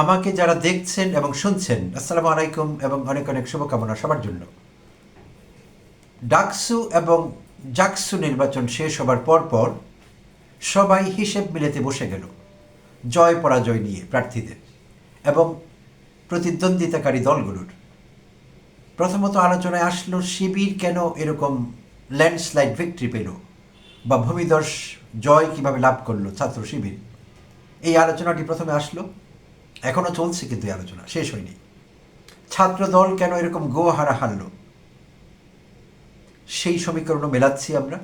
আমাকে যারা দেখছেন এবং শুনছেন, আসসালামু আলাইকুম এবং অনেক অনেক শুভকামনা সবার জন্য। ডাকসু এবং জাকসু নির্বাচন শেষ হবার পর পর সবাই হিসেব মিলেতে বসে গেল, জয় পরাজয় নিয়ে প্রার্থীদের এবং প্রতিদ্বন্দ্বিতাকারী দলগুলোর। প্রথমত আলোচনায় আসলো, শিবির কেন এরকম ল্যান্ডস্লাইড ভিক্টরি পেল বা ভূমিদর্শ জয় কীভাবে লাভ করল ছাত্র শিবির? এই আলোচনাটি প্রথমে আসলো। এখনও চলছে কিন্তু আলোচনা, শেষ হয়নি। ছাত্র দল কেন এরকম গো হারা হারল? সেই সমীকরণও মেলাচ্ছি আমরা।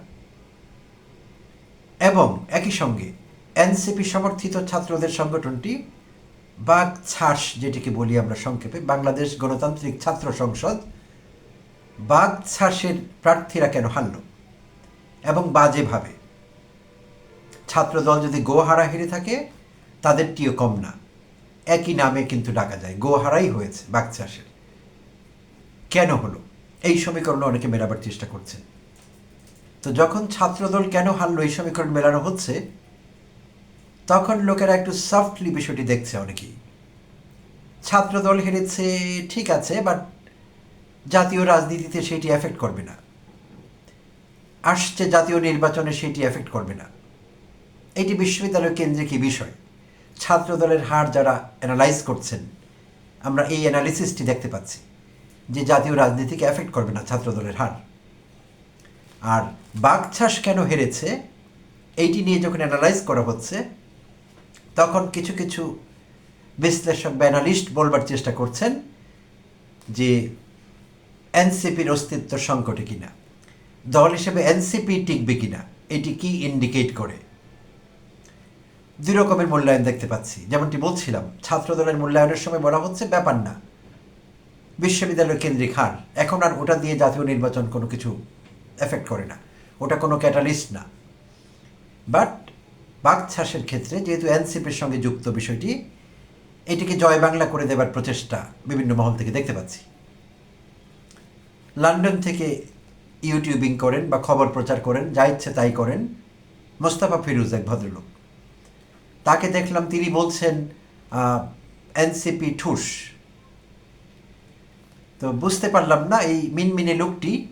এবং একই সঙ্গে এনসিপি সমর্থিত ছাত্রদের সংগঠনটি বাঘ ছাস যেটিকে বলি আমরা সংক্ষেপে, বাংলাদেশ গণতান্ত্রিক ছাত্র সংসদ বাঘ ছাসের প্রার্থীরা কেন হারল? এবং বাজেভাবে। ছাত্রদল যদি গোহারা হেরে থাকে, তাদেরটিও কম না। একই নামে কিন্তু ডাকা যায়। গোহারাই হয়েছে বাঘ চাষের কেন হলো? এই সমীকরণ অনেকে মেলাবার চেষ্টা করছেন। তো যখন ছাত্রদল কেন হারলো এই সমীকরণ মেলানো হচ্ছে, তখন লোকেরা একটু সফটলি বিষয়টি দেখছে অনেকেই। ছাত্রদল হেরেছে, ঠিক আছে বাট জাতীয় রাজনীতিতে সেটি এফেক্ট করবে না। আসছে জাতীয় নির্বাচনে সেটি এফেক্ট করবে না। এটি বিশ্ববিদ্যালয় কেন্দ্রিক বিষয়? ছাত্রদলের হার যারা অ্যানালাইজ করছেন, আমরা এই অ্যানালিসিসটি দেখতে পাচ্ছি যে জাতীয় রাজনীতিকে এফেক্ট করবে না ছাত্রদলের হার। আর বাগছাস কেন হেরেছে, এইটি নিয়ে যখন অ্যানালাইজ করা হচ্ছে, তখন কিছু কিছু বিশ্লেষক বা অ্যানালিস্ট বলবার চেষ্টা করছেন যে এনসিপির অস্তিত্ব সংকটে কিনা, দল হিসেবে এনসিপি টিকবে কিনা, এটি কি ইন্ডিকেট করে? দুই রকমের মূল্যায়ন দেখতে পাচ্ছি। যেমনটি বলছিলাম, ছাত্রদলের মূল্যায়নের সময় বলা হচ্ছে ব্যাপার না। বিশ্ববিদ্যালয় কেন্দ্রিক হার। এখন আর ওটা দিয়ে জাতীয় নির্বাচন কোনো কিছু এফেক্ট করে না। ওটা কোনো ক্যাটালিস্ট না। বাট বাগছাসের ক্ষেত্রে যেহেতু এনসিপির সঙ্গে যুক্ত বিষয়টি, এটিকে জয় বাংলা করে দেবার প্রচেষ্টা বিভিন্ন মহল থেকে দেখতে পাচ্ছি। লন্ডন থেকে ইউটিউবিং করেন বা খবর প্রচার করেন, যা ইচ্ছে তাই করেন, মোস্তাফা ফিরুজ এক ভদ্রলোক। তাকে দেখলাম তিনি বলছেন এনসিপি ঠুস। তো বুঝতে পারলাম না এই মিনমিনে লোকটি।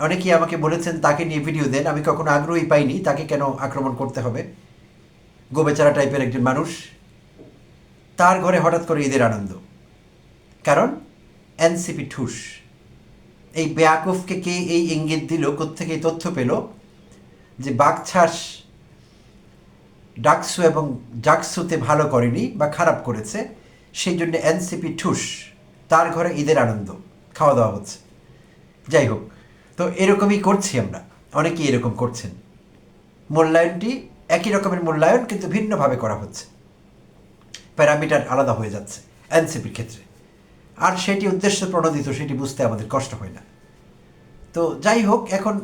অনেকেই আমাকে বলেছেন, তাকে নিয়ে ভিডিও দেন। আমি কখনো আগ্রহী পাইনি তাকে কেন আক্রমণ করতে হবে? গোবেচারা টাইপের একজন মানুষ। তার ঘরে হঠাৎ করে ঈদের আনন্দ। কারণ এনসিপি ঠুস। এই বেয়াকুফকে কে এই ইঙ্গিত দিল? কোথেকে তথ্য পেল? যে বাগছাস ডাকসু এবং জাকসুতে ভালো করেনি বা খারাপ করেছে, সেই জন্য এনসিপি ঠুস, তার ঘরে ঈদের আনন্দ খাওয়া দাওয়া হচ্ছে। যাই হোক, তো এরকমই করছি আমরা, অনেকেই এরকম করছেন। মূল্যায়নটি একই রকমের মূল্যায়ন, কিন্তু ভিন্নভাবে করা হচ্ছে। প্যারামিটার আলাদা হয়ে যাচ্ছে এনসিপির ক্ষেত্রে। আর সেটি উদ্দেশ্য প্রণোদিত, সেটি বুঝতে আমাদের কষ্ট হয় না। তো যাই হোক, এখন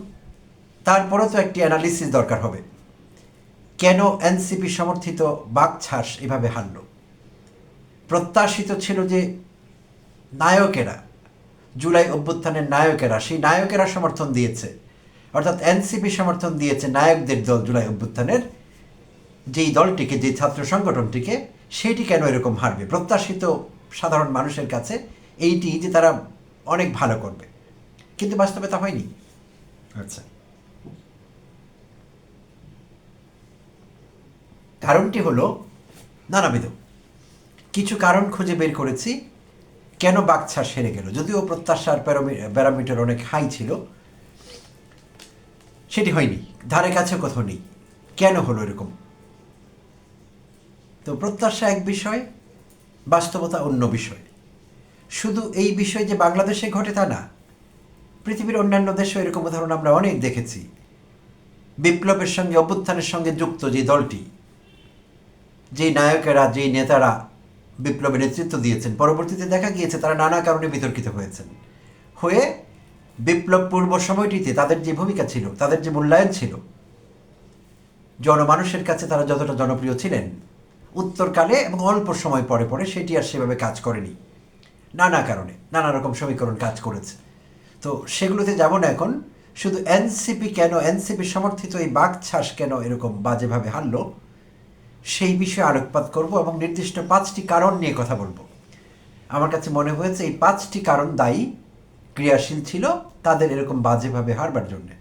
তারপরেও তো একটি অ্যানালিসিস দরকার হবে। কেন এনসিপি সমর্থিত বাকছাস এভাবে হারল প্রত্যাশিত ছিল যে নায়কেরা, জুলাই অভ্যুত্থানের নায়কেরা, সেই নায়কেরা সমর্থন দিয়েছে। অর্থাৎ এনসিপি সমর্থন দিয়েছে নায়কদের দল জুলাই অভ্যুত্থানের, যেই দলটিকে যে ছাত্র সংগঠনটিকে সেটি কেন এরকম হারবে? প্রত্যাশিত সাধারণ মানুষের কাছে এইটি যে তারা অনেক ভালো করবে। কিন্তু বাস্তবে তা হয়নি। আচ্ছা। কারণটি হলো নানাবিধ। কিছু কারণ খুঁজে বের করেছি, কেন বাগছাস সেরে গেল? যদিও প্রত্যাশার প্যারামিটার অনেক হাই ছিল। সেটি হয়নি, ধারে কাছে কোথাও নেই। কেন হলো এরকম? তো প্রত্যাশা এক বিষয়, বাস্তবতা অন্য বিষয়। শুধু এই বিষয় যে বাংলাদেশে ঘটে তা না, পৃথিবীর অন্যান্য দেশেও এরকম উদাহরণ আমরা অনেক দেখেছি। বিপ্লবের সঙ্গে অভ্যুত্থানের সঙ্গে যুক্ত যে দলটি যেই নায়কেরা, যেই নেতারা বিপ্লবে নেতৃত্ব দিয়েছেন, পরবর্তীতে দেখা গিয়েছে তারা নানা কারণে বিতর্কিত হয়েছেন। হয়ে বিপ্লব পূর্ব সময়টিতে তাদের যে ভূমিকা ছিল, তাদের যে মূল্যায়ন ছিল, জনমানুষের কাছে তারা যতটা জনপ্রিয় ছিলেন, উত্তরকালে এবং অল্প সময় পরে পরে সেটি আর সেভাবে কাজ করেনি। নানা কারণে, নানা রকম সমীকরণ কাজ করেছে। তো সেগুলোতে যাব না এখন। শুধু এনসিপি কেন, এনসিপি সমর্থিত এই বাঘ ছাস কেন এরকম বাজেভাবে হারলো? সেই বিষয়ে আলোকপাত করব এবং নির্দিষ্ট পাঁচটি কারণ নিয়ে কথা বলব। আমার কাছে মনে হয়েছে এই পাঁচটি কারণ দায়ী, ক্রিয়াশীল ছিল, তাদের এরকম বাজেভাবে হারবার জন্যে।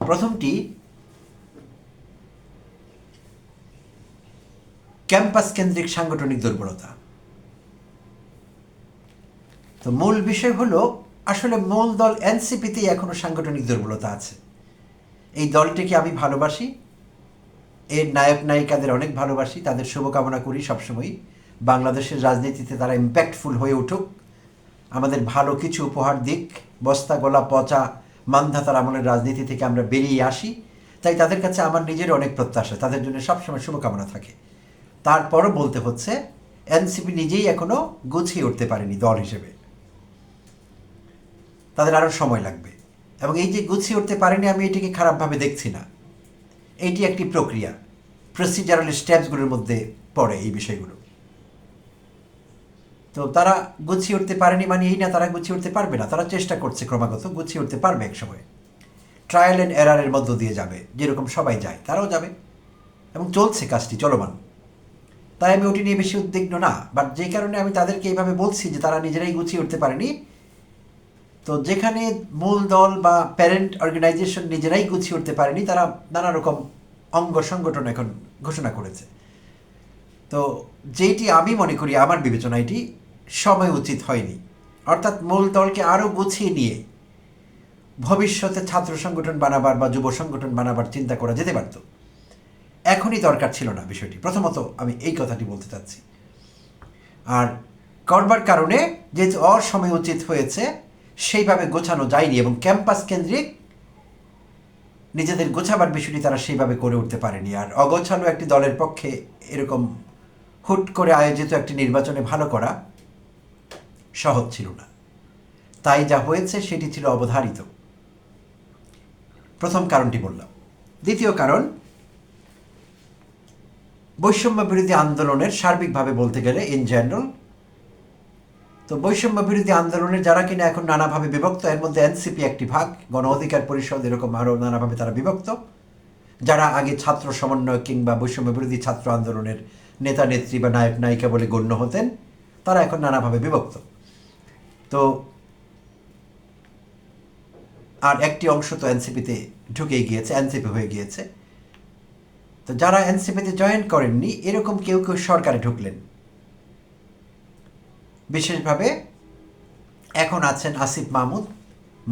প্রথমটি, ক্যাম্পাস কেন্দ্রিক সাংগঠনিক দুর্বলতা। তো মূল বিষয় হলো, আসলে মূল দল এনসিপিতেই এখনও সাংগঠনিক দুর্বলতা আছে। এই দলটিকে আমি ভালোবাসি। এর নায়ক, নায়িকাদের অনেক ভালোবাসি, তাদের শুভকামনা করি সবসময় বাংলাদেশের রাজনীতিতে তারা ইম্প্যাক্টফুল হয়ে উঠুক। আমাদের ভালো কিছু উপহার দিক, বস্তা, গলা, পচা মানধাতার আমলের রাজনীতি থেকে আমরা বেরিয়ে আসি। তাই তাদের কাছে আমার নিজের অনেক প্রত্যাশা, তাদের জন্য সবসময় শুভকামনা থাকে। তারপরও বলতে হচ্ছে, এনসিপি নিজেই এখনও গুছিয়ে উঠতে পারেনি দল হিসেবে। তাদের আরও সময় লাগবে। এবং এই যে গুছিয়ে উঠতে পারেনি, আমি এটিকে খারাপভাবে দেখছি না। এইটি একটি প্রক্রিয়া। প্রসিজারাল স্টেপসগুলোর মধ্যে পড়ে এই বিষয়গুলো। তো তারা গুছিয়ে উঠতে পারেনি মানে এই না, তারা গুছিয়ে উঠতে পারবে না। তারা চেষ্টা করছে ক্রমাগত গুছিয়ে উঠতে পারবে এক সময়। ট্রায়াল অ্যান্ড এরারের মধ্য দিয়ে যাবে, যেরকম সবাই যায়, তারাও যাবে। এবং চলছে কাজটি, চলমান। তাই আমি ওটি নিয়ে বেশি উদ্বিগ্ন না। বাট যে কারণে আমি তাদেরকে এইভাবে বলছি যে তারা নিজেরাই গুছিয়ে উঠতে পারেনি তো যেখানে মূল দল বা প্যারেন্ট অর্গানাইজেশন নিজেরাই গুছিয়ে উঠতে পারেনি, তারা নানা রকম অঙ্গ সংগঠন এখন ঘোষণা করেছে। তো যেটি আমি মনে করি, আমার বিবেচনা এটি সময় উচিত হয়নি। অর্থাৎ মূল দলকে আরও গুছিয়ে নিয়ে ভবিষ্যতে ছাত্র সংগঠন বানাবার বা যুব সংগঠন বানাবার চিন্তা করা যেতে পারত। এখনই দরকার ছিল না বিষয়টি। প্রথমত আমি এই কথাটি বলতে চাচ্ছি। আর করবার কারণে যেহেতু অসময় উচিত হয়েছে সেইভাবে গোছানো যায়নি এবং ক্যাম্পাস কেন্দ্রিক নিজেদের গোছাবার বিষয়টি তারা সেইভাবে করে উঠতে পারেনি। আর অগোছানো একটি দলের পক্ষে এরকম হুট করে আয়োজিত একটি নির্বাচনে ভালো করা সহজ ছিল না। তাই যা হয়েছে সেটি ছিল অবধারিত। প্রথম কারণটি বললাম। দ্বিতীয় কারণ বৈষম্য বিরোধী আন্দোলনের সার্বিকভাবে বলতে গেলে ইন জেনারেল তো বৈষম্য বিরোধী আন্দোলনের যারা কিনা এখন নানাভাবে বিভক্ত, এর মধ্যে এনসিপি একটি ভাগ, গণ অধিকার পরিষদ, এরকম আরও নানাভাবে তারা বিভক্ত। যারা আগে ছাত্র সমন্বয় কিংবা বৈষম্য বিরোধী ছাত্র আন্দোলনের নেতা, নেত্রী বা নায়ক, নায়িকা বলে গণ্য হতেন, তারা এখন নানাভাবে বিভক্ত। তো আর একটি অংশ তো এনসিপিতে ঢুকে গিয়েছে, এনসিপি হয়ে গিয়েছে। তো যারা এনসিপিতে জয়েন করেননি, এরকম কেউ কেউ সরকারে ঢুকলেন। বিশেষভাবে এখন আছেন আসিফ মাহমুদ,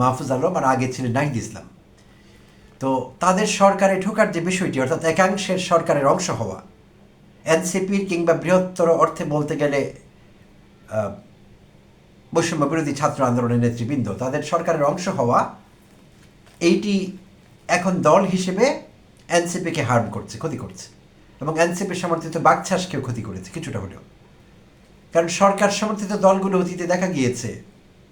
মাহফুজ আলম আর আগে ছিলেন নাহিদ ইসলাম। তো তাদের সরকারে ঢোকার যে বিষয়টি, অর্থাৎ একাংশের সরকারের অংশ হওয়া, এনসিপির কিংবা বৃহত্তর অর্থে বলতে গেলে বৈষম্য বিরোধী ছাত্র আন্দোলনের নেতৃবৃন্দ, তাদের সরকারের অংশ হওয়া, এইটি এখন দল হিসেবে এনসিপিকে হার্ম করছে, ক্ষতি করছে। এবং এনসিপি সমর্থিত বাকছাসকেও ক্ষতি করেছে, কিছুটা হলেও। কারণ সরকার সমর্থিত দলগুলো অতীতে দেখা গিয়েছে,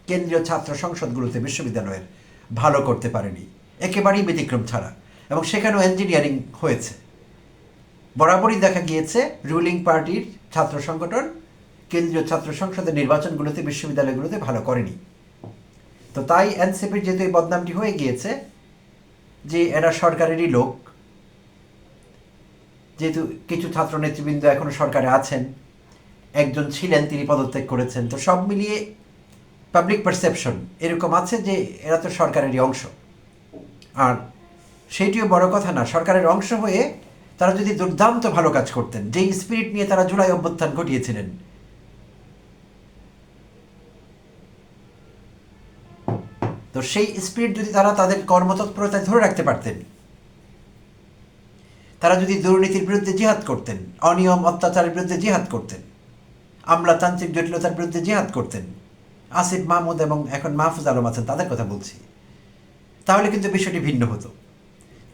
কেন্দ্রীয় ছাত্র সংসদগুলোতে বিশ্ববিদ্যালয়ের ভালো করতে পারেনি। একেবারেই ব্যতিক্রম ছাড়া। এবং সেখানেও ইঞ্জিনিয়ারিং হয়েছে। বরাবরই দেখা গিয়েছে রুলিং পার্টির ছাত্র সংগঠন কেন্দ্রীয় ছাত্র সংসদের নির্বাচনগুলোতে বিশ্ববিদ্যালয়গুলোতে ভালো করেনি। তো তাই এনসিপির যেহেতু এই বদনামটি হয়ে গিয়েছে যে এরা সরকারেরই লোক, যেহেতু কিছু ছাত্র নেতৃবৃন্দ এখনও সরকারে আছেন একজন ছিলেন, তিনি পদত্যাগ করেছেন। তো সব মিলিয়ে পাবলিক পারসেপশন এরকম আছে যে এরা তো সরকারেরই অংশ। আর সেইটিও বড় কথা না, সরকারের অংশ হয়ে তারা যদি দুর্দান্ত ভালো কাজ করতেন, যেই স্পিরিট নিয়ে তারা জুলাই অভ্যুত্থান ঘটিয়েছিলেন। তো সেই স্পিরিট যদি তারা তাদের কর্মতৎপরতায় ধরে রাখতে পারতেন, তারা যদি দুর্নীতির বিরুদ্ধে জিহাদ করতেন, অনিয়ম, অত্যাচারের বিরুদ্ধে জিহাদ করতেন আমলাতান্ত্রিক জটিলতার বিরুদ্ধে জিহাদ করতেন। আসিফ মাহমুদ এবং এখন মাহফুজ আলম আছেন, তাদের কথা বলছি। তাহলে কিন্তু বিষয়টি ভিন্ন হতো।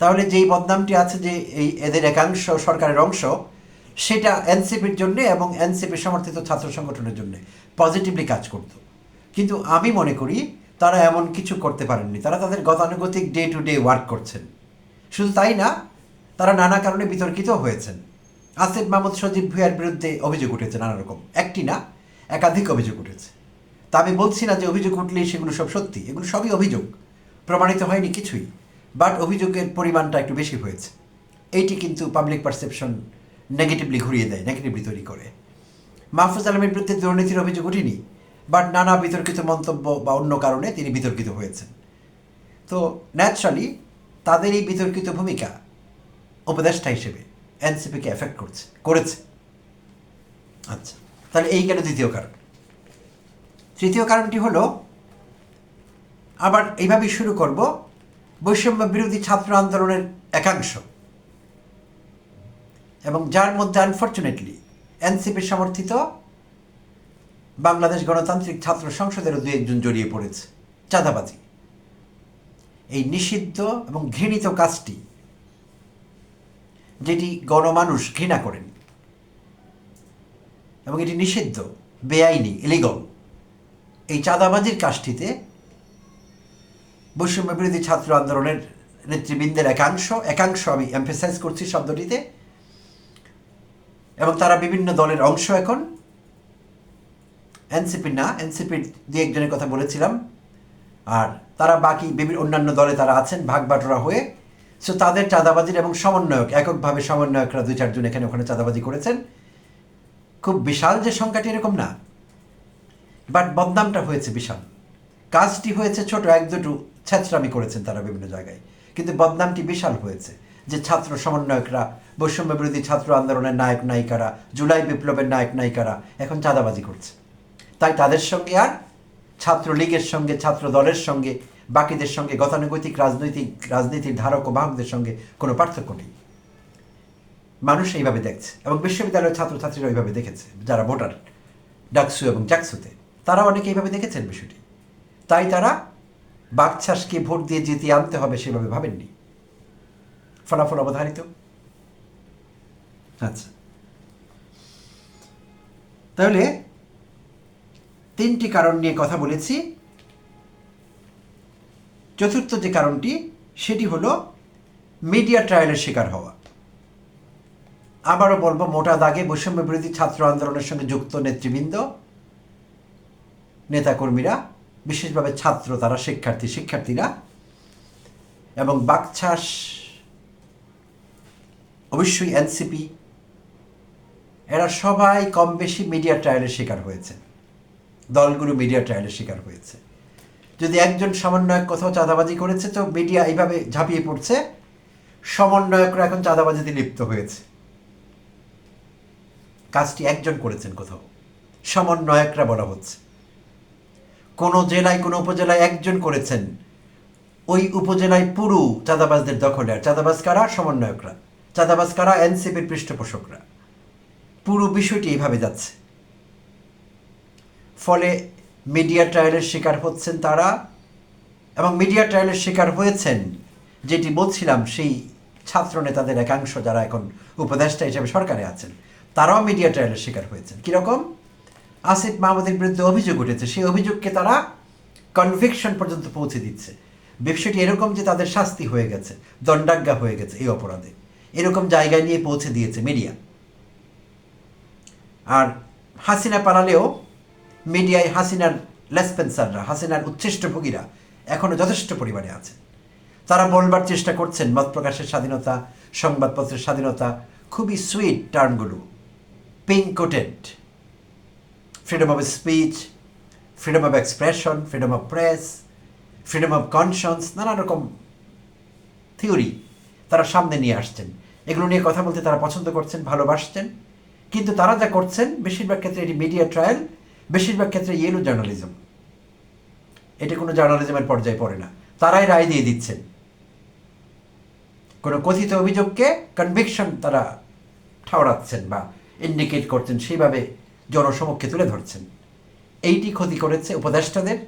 তাহলে যেই বদনামটি আছে যে এই এদের একাংশ সরকারের অংশ, সেটা এনসিপির জন্য এবং এনসিপি সমর্থিত ছাত্র সংগঠনের জন্য পজিটিভলি কাজ করত। কিন্তু আমি মনে করি তারা এমন কিছু করতে পারেননি। তারা তাদের গতানুগতিক ডে টু ডে ওয়ার্ক করছেন। শুধু তাই না, তারা নানা কারণে বিতর্কিত হয়েছেন। আসিফ মাহমুদ সজীব ভুইয়ার বিরুদ্ধে অভিযোগ উঠেছে নানা রকম একটি না, একাধিক অভিযোগ উঠেছে। তা আমি বলছি না যে অভিযোগ উঠলেই সেগুলো সব সত্যি, এগুলো সবই অভিযোগ। প্রমাণিত হয়নি কিছুই, বাট অভিযোগের পরিমাণটা একটু বেশি হয়েছে। এইটি কিন্তু পাবলিক পারসেপশন নেগেটিভলি ঘুরিয়ে দেয় নেগেটিভলি তৈরি করে। মাহফুজ আলমের বিরুদ্ধে দুর্নীতির অভিযোগ উঠেনি, বাট নানা বিতর্কিত মন্তব্য বা অন্য কারণে তিনি বিতর্কিত হয়েছেন। তো ন্যাচারালি তাদের এই বিতর্কিত ভূমিকা উপদেষ্টা হিসেবে এনসিপিকে এফেক্ট করছে, করেছে। আচ্ছা তাহলে এই গেল দ্বিতীয় কারণ। তৃতীয় কারণটি হলো, আবার এইভাবেই শুরু করব, বৈষম্য বিরোধী ছাত্র আন্দোলনের একাংশ। এবং যার মধ্যে আনফর্চুনেটলি এনসিপি সমর্থিত বাংলাদেশ গণতান্ত্রিক ছাত্র সংসদেরও দু একজন জড়িয়ে পড়েছে, চাঁদাবাজি। এই নিষিদ্ধ এবং ঘৃণিত কাজটি যেটি গণমানুষ ঘৃণা করেন। এবং এটি নিষিদ্ধ, বেআইনি ইলিগল এই চাঁদাবাজির কাজটিতে বৈষম্য বিরোধী ছাত্র আন্দোলনের নেতৃবৃন্দের একাংশ একাংশ আমি এমফেসাইজ করছি শব্দটিতে, এবং তারা বিভিন্ন দলের অংশ এখন। এনসিপি না এনসিপির দু একজনের কথা বলেছিলাম। আর তারা বাকি বিভিন্ন অন্যান্য দলে তারা আছেন ভাগ বাটোরা হয়ে। সো তাদের চাঁদাবাজির এবং সমন্বয়ক, এককভাবে সমন্বয়করা দুই চারজন এখানে ওখানে চাঁদাবাজি করেছেন। খুব বিশাল যে সংখ্যাটি এরকম না বাট বদনামটা হয়েছে বিশাল। কাজটি হয়েছে ছোট, এক দুটো ছ্যাঁচড়ামি করেছেন তারা বিভিন্ন জায়গায়। কিন্তু বদনামটি বিশাল হয়েছে যে ছাত্র সমন্বয়করা, বৈষম্য বিরোধী ছাত্র আন্দোলনের নায়ক নায়িকারা, জুলাই বিপ্লবের নায়ক নায়িকারা এখন চাঁদাবাজি করছে। তাই তাদের সঙ্গে আর ছাত্রলীগের সঙ্গে ছাত্র দলের সঙ্গে বাকিদের সঙ্গে গতানুগতিক রাজনৈতিক রাজনীতির ধারক ও বাহকদের সঙ্গে কোনো পার্থক্য নেই। মানুষ এইভাবে দেখছে এবং বিশ্ববিদ্যালয়ের ছাত্রছাত্রীরা ওইভাবে দেখেছে, যারা ভোটার, ডাকসু এবং জাকসুতে তারা অনেকে এইভাবে দেখেছেন বিষয়টি। তাই তারা বাকছাসকে ভোট দিয়ে জিতিয়ে আনতে হবে সেভাবে ভাবেননি। ফলাফল অবধারিত। আচ্ছা। তাহলে তিনটি কারণ নিয়ে কথা বলেছি। চতুর্থ যে কারণটি, সেটি হলো মিডিয়া ট্রায়ালের শিকার হওয়া। আবারও বলব, মোটা দাগে বৈষম্য বিরোধী ছাত্র আন্দোলনের সঙ্গে যুক্ত নেতৃবৃন্দ, নেতাকর্মীরা, বিশেষভাবে ছাত্র তারা, শিক্ষার্থী, শিক্ষার্থীরা, এবং বাকছাস, অবশ্যই এনসিপি, এরা সবাই কম বেশি মিডিয়া ট্রায়ালের শিকার হয়েছে। দলগুলো মিডিয়া ট্রায়ালের শিকার হয়েছে। যদি একজন সমন্বয়ক কোথাও চাঁদাবাজি করেছে, তো মিডিয়া এইভাবে ঝাঁপিয়ে পড়ছে। সমন্বয়করা এখন চাঁদাবাজিতে লিপ্ত হয়েছে। কাজটি একজন করেছেন কোথাও। সমন্বয়করা বলা হচ্ছে। কোনো জেলায়, কোনো উপজেলায় একজন করেছেন। ওই উপজেলায় পুরো চাঁদাবাজদের দখলে। আর চাঁদাবাজ কারা? সমন্বয়করা। চাঁদাবাজ কারা? এনসিপির পৃষ্ঠপোষকরা। পুরো বিষয়টি এইভাবে যাচ্ছে। ফলে মিডিয়া ট্রায়ালের শিকার হচ্ছেন তারা এবং মিডিয়া ট্রায়ালের শিকার হয়েছেন যেটি বলছিলাম সেই ছাত্র নেতাদের একাংশ যারা এখন উপদেষ্টা হিসেবে সরকারে আছেন, তারাও মিডিয়া ট্রায়ালের শিকার হয়েছেন। কীরকম? আসিফ মাহমুদের বিরুদ্ধে অভিযোগ উঠেছে। সেই অভিযোগকে তারা কনভিকশন পর্যন্ত পৌঁছে দিচ্ছে। বিষয়টি এরকম যে তাদের শাস্তি হয়ে গেছে, দণ্ডাজ্ঞা হয়ে গেছে এই অপরাধে। এরকম জায়গায় নিয়ে পৌঁছে দিয়েছে মিডিয়া। আর হাসিনা পালালেও মিডিয়ায় হাসিনার লেসপেন্সাররা হাসিনার উচ্ছিষ্টভোগীরা এখনও যথেষ্ট পরিমাণে আছে তারা বলবার চেষ্টা করছেন, মত প্রকাশের স্বাধীনতা, সংবাদপত্রের স্বাধীনতা, খুবই sweet টার্মগুলো। Pink coated freedom of speech freedom of expression freedom of press freedom of conscience নানা রকম থিওরি তারা সামনে নিয়ে আসছেন। এগুলো নিয়ে কথা বলতে তারা পছন্দ করছেন, ভালোবাসছেন। কিন্তু তারা যা করছেন, বেশিরভাগ ক্ষেত্রে এটি মিডিয়া ট্রায়াল বেশিরভাগ ক্ষেত্রে ইয়েলো জার্নালিজম এটি কোনো জার্নালিজমের পর্যায়ে পড়ে না। তারাই রায় দিয়ে দিচ্ছেন কোনো কথিত অভিযোগকে কনভিকশন তারা ঠাওরাচ্ছেন বা ইন্ডিকেট করছেন, সেইভাবে জনসমক্ষে তুলে ধরছেন। এইটি ক্ষতি করেছে উপদেষ্টাদের।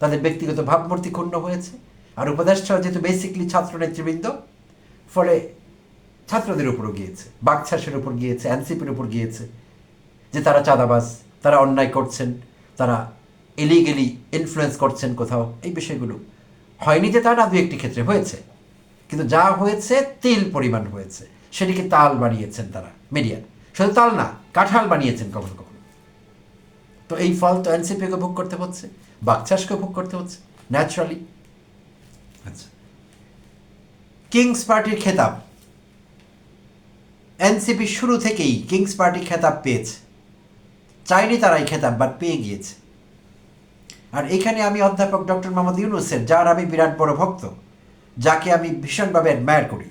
তাদের ব্যক্তিগত ভাবমূর্তি ক্ষুণ্ণ হয়েছে। আর উপদেষ্টা যেহেতু বেসিকলি ছাত্র নেতৃবৃন্দ, ফলে ছাত্রদের উপরও গিয়েছে। বাকছাসের উপর গিয়েছে, এনসিপির উপর গিয়েছে যে তারা চাঁদাবাজ। তারা অন্যায় করছেন, তারা ইলিগেলি ইনফ্লুয়েন্স করছেন কোথাও, এই বিষয়গুলো। হয়নি যে তা না, দু একটি ক্ষেত্রে হয়েছে। কিন্তু যা হয়েছে, তিল পরিমাণ হয়েছে। সেটিকে তাল বানিয়েছেন তারা মিডিয়া শুধু তাল না, কাঁঠাল বানিয়েছেন কখনো কখনো। তো এই ফল তো এনসিপিকে ভোগ করতে হচ্ছে বাকচাষকে ভোগ করতে হচ্ছে ন্যাচারালি আচ্ছা। কিংস পার্টির খেতাব। এনসিপি শুরু থেকেই কিংস পার্টি খেতাব পেয়েছে। চাইনি তারাই খেতাব বাট পেয়ে গিয়েছে। আর এখানে আমি অধ্যাপক ডক্টর মোহাম্মদ ইউনুসের যার আমি বিরাট বড় ভক্ত, যাকে আমি ভীষণভাবে অ্যাডমায়ার করি,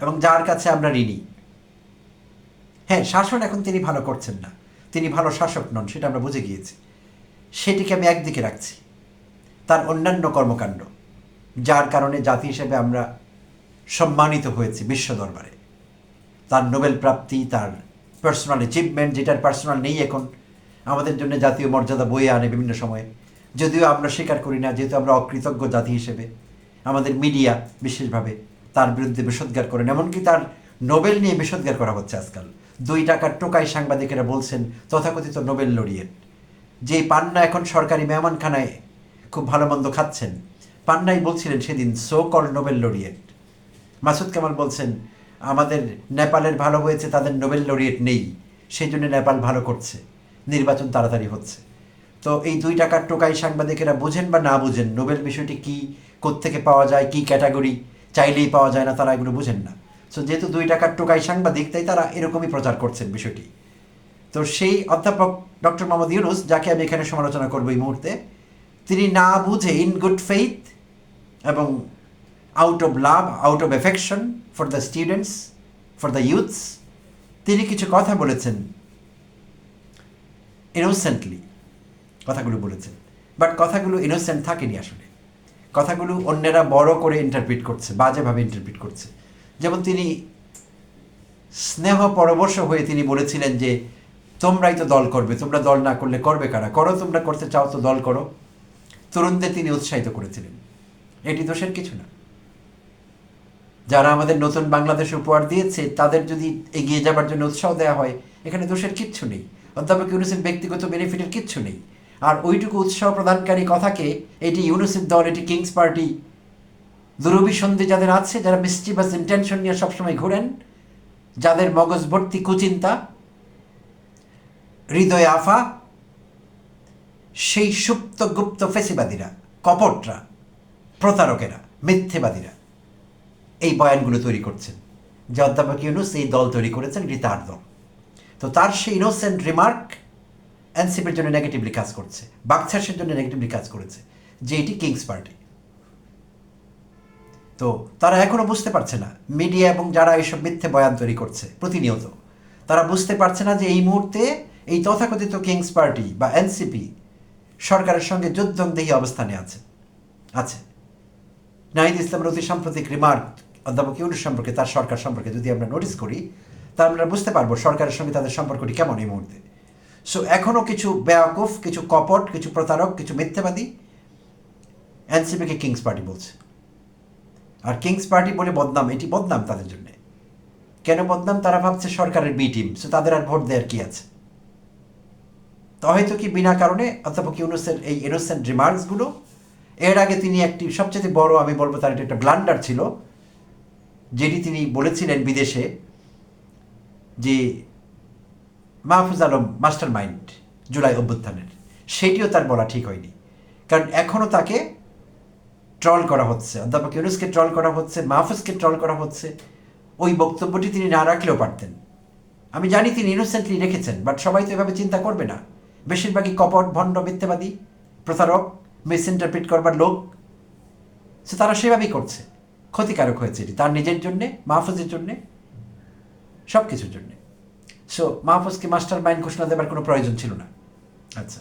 এবং যার কাছে আমরা ঋণী। হ্যাঁ শাসন এখন তিনি ভালো করছেন না। তিনি ভালো শাসক নন, সেটা আমরা বুঝে গিয়েছি। সেটিকে আমি একদিকে রাখছি, তার অন্যান্য কর্মকাণ্ড, যার কারণে জাতি হিসেবে আমরা সম্মানিত হয়েছি বিশ্ব দরবারে। তার নোবেল প্রাপ্তি, তার পার্সোনাল অ্যাচিভমেন্ট যেটার পার্সোনাল নেই এখন। আমাদের জন্য জাতীয় মর্যাদা বয়ে আনে বিভিন্ন সময়ে। যদিও আমরা স্বীকার করি না, যেহেতু আমরা অকৃতজ্ঞ জাতি হিসেবে। আমাদের মিডিয়া বিশেষভাবে তার বিরুদ্ধে বিষোদ্গার করেন, এমনকি তার নোবেল নিয়ে বিষোদ্গার করা হচ্ছে আজকাল। দুই টাকার টোকাই সাংবাদিকেরা বলছেন, তথাকথিত নোবেল লড়িয়েট যে পান্না এখন সরকারি মেহমানখানায় খুব ভালো মন্দ খাচ্ছেন, পান্নাই বলছিলেন সেদিন so called Nobel laureate Masud Kamal বলছেন আমাদের নেপালের ভালো হয়েছে, তাদের নোবেল লরিয়েট নেই। সেই জন্য নেপাল ভালো করছে। নির্বাচন তাড়াতাড়ি হচ্ছে। তো এই দুই টাকার টোকাই সাংবাদিকেরা বুঝেন বা না বুঝেন, নোবেল বিষয়টি কী, কোত্থেকে পাওয়া যায়, কী ক্যাটাগরি, চাইলেই পাওয়া যায় না, তারা এগুলো বুঝেন না। সো যেহেতু দুই টাকার টোকাই সাংবাদিক, তাই তারা এরকমই প্রচার করছেন বিষয়টি। তো সেই অধ্যাপক ডক্টর মোহাম্মদ ইউনুস, যাকে আমি এখানে সমালোচনা করব এই মুহূর্তে, তিনি না বুঝে ইন গুড ফেইথ এবং out of love out of affection for the students for the youths তিনি কিছু কথা বলেছেন ইনোসেন্টলি কথাগুলো বলেছেন। বাট কথাগুলো ইনোসেন্ট থাকেনি আসলে। কথাগুলো অন্যেরা বড় করে ইন্টারপ্রিট করছে, বাজেভাবে ইন্টারপ্রিট করছে। যেমন তিনি স্নেহ পরবশ হয়ে তিনি বলেছিলেন যে, তোমরাই তো দল করবে, তোমরা দল না করলে করবে কারা? করো, তোমরা করতে চাও তো দল করো। তরুণদের তিনি উৎসাহিত করেছিলেন। এটি দোষের কিছু না। যারা আমাদের নতুন বাংলাদেশ উপহার দিয়েছে, তাদের যদি এগিয়ে যাবার জন্য উৎসাহ দেওয়া হয়, এখানে দোষের কিচ্ছু নেই। অধ্যাপক ইউনুসের ব্যক্তিগত বেনিফিটের কিচ্ছু নেই। আর ওইটুকু উৎসাহ প্রদানকারী কথাকে, এটি ইউনুসের দল, এটি কিংস পার্টি দুরভিসন্ধি যাদের আছে, যারা মিস্টিভাস ইন্টেনশন নিয়ে সবসময় ঘোরেন, যাদের মগজ ভর্তি কুচিন্তা, হৃদয় আফা, সেই সুপ্ত গুপ্ত ফেসিবাদীরা, কপটরা, প্রতারকেরা, মিথ্যেবাদীরা। এই বয়ানগুলো তৈরি করছেন। যে অধ্যাপক ইউনুস এই দল তৈরি করেছেন? এটি তার দল। তো তার সেই ইনোসেন্ট রিমার্ক এনসিপির জন্য নেগেটিভলি কাজ করছে। বাকছাসের জন্য নেগেটিভলি কাজ করেছে, যে এটি কিংস পার্টি তো তারা এখনও বুঝতে পারছে না মিডিয়া এবং যারা এইসব মিথ্যে বয়ান তৈরি করছে, প্রতিনিয়ত, তারা বুঝতে পারছে না যে এই মুহূর্তে এই তথাকথিত কিংস পার্টি বা এনসিপি সরকারের সঙ্গে যুদ্ধংদেহী অবস্থানে আছে। আছে। নাহিদ ইসলামের অতি সাম্প্রতিক রিমার্ক অধ্যাপক ইউনুস সম্পর্কে, তার সরকার সম্পর্কে যদি আমরা নোটিস করি তা আমরা বুঝতে পারব সরকারের সঙ্গে তাদের সম্পর্কটি কেমন এই মুহূর্তে। সো এখনও কিছু বেয়াকুফ কিছু কপট, কিছু প্রতারক, কিছু মিথ্যাবাদী এনসিপিকে কিংস পার্টি বলছে। আর কিংস পার্টি বলে বদনাম, এটি বদনাম তাদের জন্য। কেন বদনাম? তারা ভাবছে সরকারের বি টিম সো তাদের আর ভোট দেওয়ার কি আছে? তো হয়তো কি বিনা কারণে অধ্যাপক ইউনুসের এই ইনোসেন্ট রিমার্কসগুলো এর আগে তিনি একটি সবচেয়ে বড়, আমি বলব তার একটা ব্লান্ডার ছিল যেটি তিনি বলেছিলেন বিদেশে যে মাহফুজ আলম মাস্টার মাইন্ড জুলাই অভ্যুত্থানের, সেটিও তার বলা ঠিক হয়নি। কারণ এখনও তাকে ট্রল করা হচ্ছে, অধ্যাপক ইউনুসকে ট্রল করা হচ্ছে, মাহফুজকে ট্রল করা হচ্ছে। ওই বক্তব্যটি তিনি না রাখলেও পারতেন। আমি জানি তিনি ইনোসেন্টলি রেখেছেন বাট সবাই তো এভাবে চিন্তা করবে না। বেশিরভাগই কপট, ভণ্ড, মিথ্যাবাদী, প্রতারক মিস ইন্টারপ্রিট করবার লোক। সে তারা সেভাবেই করছে। ক্ষতিকারক হয়েছে এটি, তার নিজের জন্যে, মাহফুজের জন্যে সব কিছুর জন্যে। সো মাহফুজকে মাস্টার মাইন্ড ঘোষণা দেবার কোনো প্রয়োজন ছিল না। আচ্ছা।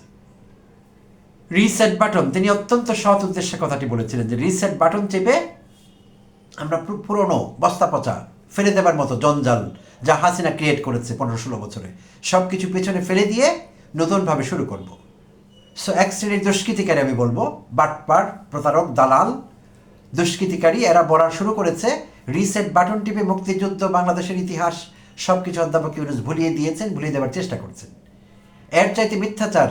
রিসেট বাটন তিনি অত্যন্ত সৎ উদ্দেশ্যে কথাটি বলেছিলেন যে রিসেট বাটন চেপে আমরা পুরনো বস্তা পচা ফেলে দেবার মতো জঞ্জাল যা হাসিনা ক্রিয়েট করেছে পনেরো ষোলো বছরে সব কিছু পেছনে ফেলে দিয়ে নতুনভাবে শুরু করব। সো এক শ্রেণির দুষ্কৃতিকারী আমি বলব, বাটপার, প্রতারক, দালাল দুষ্কৃতিকারী এরা বলা শুরু করেছে রিসেট বাটন টিপে মুক্তিযুদ্ধ, বাংলাদেশের ইতিহাস সব কিছু অধ্যাপক ইউনুস ভুলিয়ে দিয়েছেন, ভুলিয়ে দেওয়ার চেষ্টা করছেন। এর চাইতে মিথ্যাচার,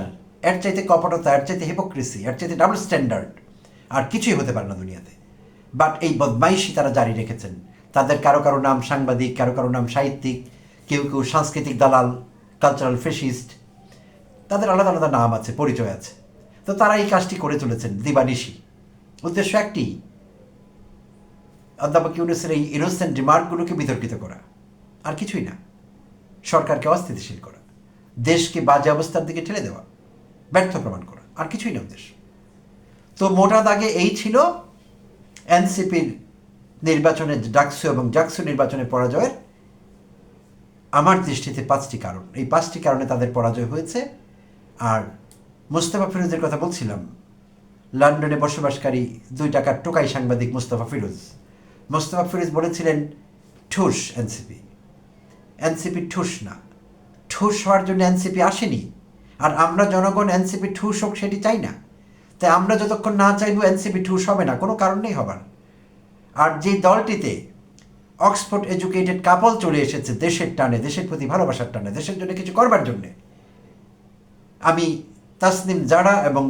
এর চাইতে কপটতা, এর চাইতে হিপোক্রেসি এর চাইতে ডাবল স্ট্যান্ডার্ড আর কিছুই হতে পারে না দুনিয়াতে। বাট এই বদমাইশি তারা জারি রেখেছেন। তাদের কারও কারও নাম সাংবাদিক, কারও কারও নাম সাহিত্যিক, কেউ কেউ সাংস্কৃতিক দালাল কালচারাল ফেসিস্ট তাদের আলাদা আলাদা নাম আছে, পরিচয় আছে। তো তারা এই কাজটি করে চলেছেন, দিবানিশি। উদ্দেশ্য একটি অধ্যাপক ইউনুসের এই ইনোসেন্ট রিমার্কগুলোকে বিতর্কিত করা। আর কিছুই না। সরকারকে অস্থিতিশীল করা। দেশকে বাজে অবস্থার দিকে ঠেলে দেওয়া। ব্যর্থ প্রমাণ করা। আর কিছুই না উদ্দেশ্য। তো মোটা দাগে এই ছিল এনসিপির নির্বাচনে ডাকসু এবং জাকসু নির্বাচনে পরাজয়ের আমার দৃষ্টিতে পাঁচটি কারণ। এই পাঁচটি কারণে তাদের পরাজয় হয়েছে। আর মুস্তফা ফিরোজের কথা বলছিলাম, লন্ডনে বসবাসকারী দুই টাকার টোকাই সাংবাদিক মুস্তফা ফিরোজ মুস্তফা ফিরোজ বলেছিলেন, ঠুস এনসিপি। এনসিপি ঠুস না। ঠুস হওয়ার জন্য এনসিপি আসেনি। আর আমরা জনগণ এনসিপি ঠুস হোক সেটি চাই না। তাই আমরা যতক্ষণ না চাইব এনসিপি ঠুস হবে না, কোনো কারণ নেই হবার আর যে দলটিতে অক্সফোর্ড এডুকেটেড কাপল চলে এসেছে দেশের টানে, দেশের প্রতি ভালোবাসার টানে, দেশের জন্য কিছু করবার জন্যে, আমি তাসনিম জারা এবং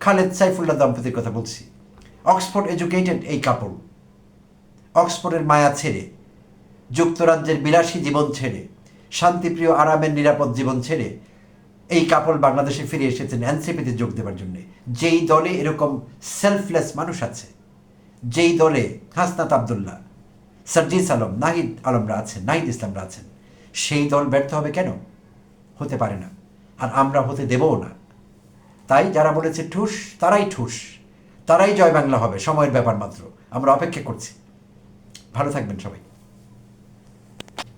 খালেদ সাইফুল্লাহ দম্পতির কথা বলছি। অক্সফোর্ড এডুকেটেড এই কাপড় অক্সফোর্ডের মায়া ছেড়ে, যুক্তরাজ্যের বিলাসী জীবন ছেড়ে, শান্তিপ্রিয় আরামের নিরাপদ জীবন ছেড়ে এই কাপড় বাংলাদেশে ফিরে এসেছেন এনসিপিতে যোগ দেওয়ার জন্য। যেই দলে এরকম সেলফলেস মানুষ আছে, যেই দলে হাসনাত আবদুল্লাহ, সার্জিস আলম, নাহিদ আলমরা আছেন, নাহিদ ইসলামরা আছেন, সেই দল ব্যর্থ হবে কেন? হতে পারে না। আর আমরা হতে দেবও না। তাই যারা বলেছে ঠুস, তারাই ঠুস। তারাই জয় বাংলা হবে, সময়ের ব্যাপার মাত্র। আমরা অপেক্ষা করছি। ভালো থাকবেন সবাই।